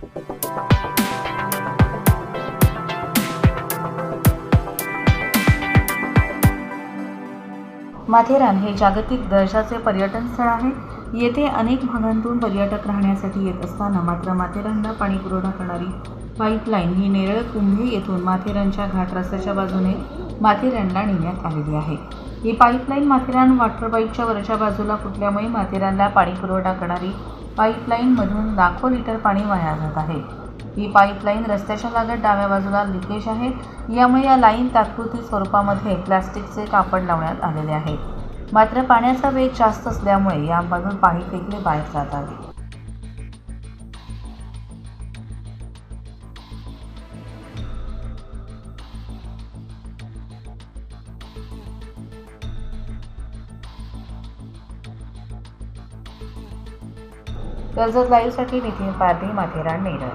माथेरान हे जागतिक दर्जाचे पर्यटन स्थळ आहे. येथे अनेक भागांतून पर्यटक राहण्यासाठी येत असताना मात्र माथेरानला पाणी पुरवठा करणारी पाईपलाईन ही नेरळ कुंभे येथून माथेरानच्या घाट रस्त्याच्या बाजूने माथेरानला नेण्यात आलेली आहे. ही पाईपलाईन माथेरान वॉटर पाईपच्या वरच्या बाजूला फुटल्यामुळे माथेरानला पाणी पुरवठा करणारी पाईपलाईनमधून लाखो लिटर पाणी वाया जात आहे. ही पाईपलाईन रस्त्याच्या लागत डाव्या बाजूला लिकेज आहे. यामुळे या लाईन तात्पुरती स्वरूपामध्ये प्लास्टिकचे कापड लावण्यात आलेले आहे. मात्र पाण्याचा वेग जास्त असल्यामुळे यामधून पाणी फेकले बाहेर जात आहे. कर्जत लाईव्हसाठी नितीन पारधी माथेरान नेरळ.